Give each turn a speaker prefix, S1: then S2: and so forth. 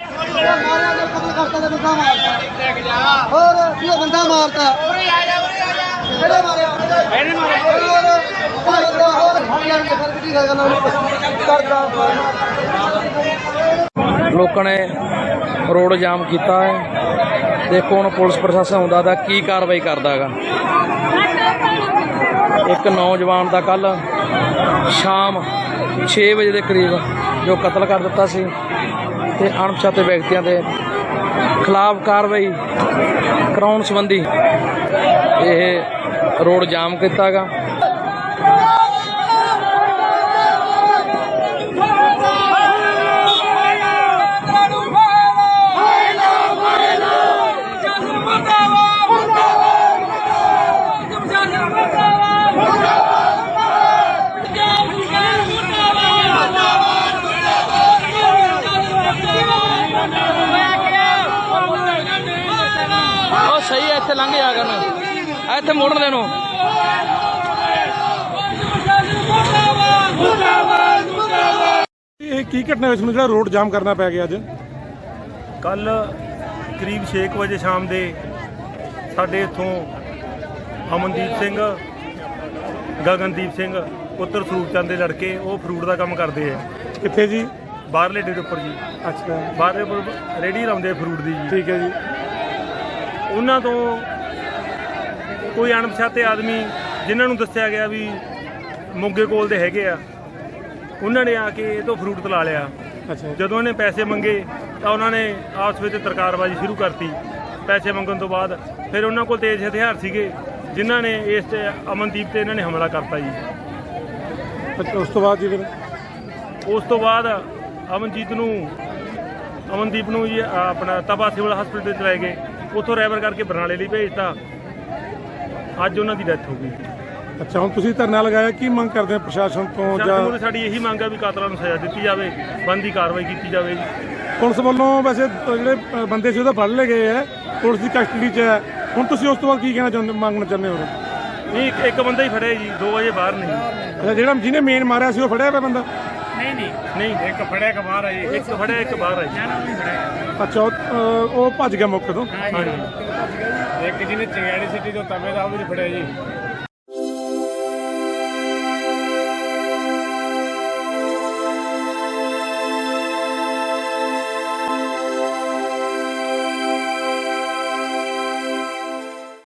S1: ਮਾਰਿਆ ਤੇ ਕਤਲ ਕਰਤਾ ਤੇ ਬੰਦਾ ਮਾਰਤਾ ਹੋਰ ਇਹ ਬੰਦਾ ਕਿਹੜੇ ਮਾਰਿਆ ਇਹਨੇ ਮਾਰਿਆ ਹੋਰ ਹੋਰ ਫੜ ਲੈਣ ਫਿਰ ਕੀ ਗੱਲ ਕਰਦਾ
S2: ਲੋਕਾਂ ਨੇ ਰੋਡ ਜਾਮ ਕੀਤਾ ਹੈ। ਦੇਖੋ ਹੁਣ ਪੁਲਿਸ ਪ੍ਰਸ਼ਾਸਨ ਆਉਂਦਾ ਤਾਂ ਕੀ ਕਾਰਵਾਈ ਕਰਦਾ ਹੈਗਾ। ਇੱਕ ਨੌਜਵਾਨ ਦਾ ਕੱਲ ਸ਼ਾਮ 6 ਵਜੇ ਦੇ ਕਰੀਬ ਜੋ ਕਤਲ ਕਰ ਦਿੱਤਾ ਸੀ ਤੇ ਅਣਪਛਾਤੇ ਵਿਅਕਤੀਆਂ ਦੇ ਖਿਲਾਫ ਕਾਰਵਾਈ ਕਰਾਉਣ ਸੰਬੰਧੀ ਇਹ ਰੋਡ ਜਾਮ ਕੀਤਾ ਸਹੀ ਹੈ ਇੱਥੇ ਲੰਘ ਜਾ ਕਰਨ ਇੱਥੇ ਮੋੜਨ ਦੇ ਨੂੰ।
S3: ਇਹ ਕੀ ਘਟਨਾ ਹੋਈ? ਤੁਹਾਨੂੰ ਜਿਹੜਾ ਰੋਡ ਜਾਮ ਕਰਨਾ ਪੈ ਗਿਆ ਅੱਜ।
S4: ਕੱਲ ਕਰੀਬ 6 ਵਜੇ ਸ਼ਾਮ ਦੇ ਸਾਡੇ ਇੱਥੋਂ ਅਮਨਦੀਪ ਸਿੰਘ ਗਗਨਦੀਪ ਸਿੰਘ ਪੁੱਤਰ ਸਰੂਪ ਚੰਦ ਦੇ ਲੜਕੇ ਉਹ ਫਰੂਟ ਦਾ ਕੰਮ ਕਰਦੇ ਆ।
S3: ਕਿੱਥੇ ਜੀ?
S4: ਬਾਹਰਲੇ ਡੇ ਦੇ ਉੱਪਰ ਜੀ।
S3: ਅੱਛਾ।
S4: ਬਾਹਰਲੇ ਉੱਪਰ ਰੇੜੀ ਲਾਉਂਦੇ ਆ ਫਰੂਟ ਦੀ ਜੀ।
S3: ਠੀਕ ਹੈ ਜੀ।
S4: ਉਹਨਾਂ ਤੋਂ ਕੋਈ ਅਣਪਛਾਤੇ ਆਦਮੀ ਜਿਨ੍ਹਾਂ ਨੂੰ ਦੱਸਿਆ ਗਿਆ ਵੀ ਮੋਗੇ ਕੋਲ ਦੇ ਹੈਗੇ ਆ ਉਹਨਾਂ ਨੇ ਆ ਕੇ ਇਹ ਤੋਂ ਫਰੂਟ ਤਲਾ ਲਿਆ।
S3: ਅੱਛਾ
S4: ਜਦੋਂ ਇਹਨੇ ਪੈਸੇ ਮੰਗੇ ਤਾਂ ਉਹਨਾਂ ਨੇ ਆਪਸ ਵਿੱਚ ਤਰਕਾਰਬਾਜ਼ੀ ਸ਼ੁਰੂ ਕਰਤੀ। ਪੈਸੇ ਮੰਗਣ ਤੋਂ ਬਾਅਦ ਫਿਰ ਉਹਨਾਂ ਕੋਲ ਤੇਜ਼ ਹਥਿਆਰ ਸੀਗੇ ਜਿਨ੍ਹਾਂ ਨੇ ਇਸ ਤੇ ਅਮਨਦੀਪ ਤੇ ਇਹਨਾਂ ਨੇ ਹਮਲਾ ਕਰਤਾ ਜੀ।
S3: ਉਸ ਤੋਂ ਬਾਅਦ ਜੀ ਫਿਰ?
S4: ਉਸ ਤੋਂ ਬਾਅਦ ਅਮਨਜੀਤ ਨੂੰ ਅਮਨਦੀਪ ਨੂੰ ਜੀ ਆਪਣਾ ਤਬਾ ਸਿਵਲ ਹਸਪੀਟਲ ਚ ਲੈ ਗਏ। ਉੱਥੋਂ ਰੈਫਰ ਕਰਕੇ ਬਰਨਾਲੇ ਲਈ ਭੇਜਤਾ। ਅੱਜ ਉਹਨਾਂ ਦੀ ਡੈਥ ਹੋ ਗਈ।
S3: ਅੱਛਾ ਹੁਣ ਤੁਸੀਂ ਧਰਨਾ ਲਗਾਇਆ ਕੀ ਮੰਗ ਕਰਦੇ ਆ ਪ੍ਰਸ਼ਾਸਨ ਤੋਂ ਜਾਂ
S4: ਨੂੰ ਸਾਡੀ ਇਹੀ ਮੰਗ ਆ ਵੀ ਕਾਤਲਾਂ ਨੂੰ ਸਜ਼ਾ ਦਿੱਤੀ ਜਾਵੇ ਬੰਦੀ ਕਾਰਵਾਈ ਕੀਤੀ ਜਾਵੇ ਜੀ।
S3: ਪੁਲਿਸ ਵੱਲੋਂ ਵੈਸੇ ਜਿਹੜੇ ਅ, ਬੰਦੇ ਸੀ ਉਹਦਾ ਫੜ ਲਏ ਗਏ ਆ ਪੁਲਿਸ ਦੀ ਕਸਟਡੀ 'ਚ ਹੈ ਹੁਣ ਤੁਸੀਂ ਉਸ ਤੋਂ ਬਾਅਦ ਕੀ ਕਹਿਣਾ ਚਾਹੁੰਦੇ ਮੰਗਣਾ ਚਾਹੁੰਦੇ ਹੋ?
S4: ਨਹੀਂ ਇੱਕ- ਇੱਕ ਬੰਦਾ ਹੀ ਫੜਿਆ ਜੀ 2 ਵਜੇ ਬਾਹਰ ਨਹੀਂ।
S3: ਅੱਛਾ ਜਿਹੜਾ ਜਿਹਨੇ ਮੇਨ ਮਾਰਿਆ ਸੀ ਉਹ ਫੜਿਆ ਪਿਆ ਬੰਦਾ?
S4: ਨਹੀਂ। ਇੱਕ ਫੜਿਆ ਇੱਕ ਬਾਹਰ ਆ ਜੀ ਇੱਕ ਫੜਿਆ ਇੱਕ ਬਾਹਰ ਆ ਜੀ
S3: ਅੱਛਾ ਉਹ, ਅ, ਉਹ ਭੱਜ ਗਿਆ ਮੌਕੇ ਤੋਂ?
S4: ਹਾਂਜੀ।
S5: ਇੱਕ ਜਿਹਨੇ ਚੰਗਿਆੜੀ ਸਿਟੀ ਤੋਂ ਤਵੇ ਦਾ ਉਹ ਵੀ ਨੀ ਫੜਿਆ ਜੀ।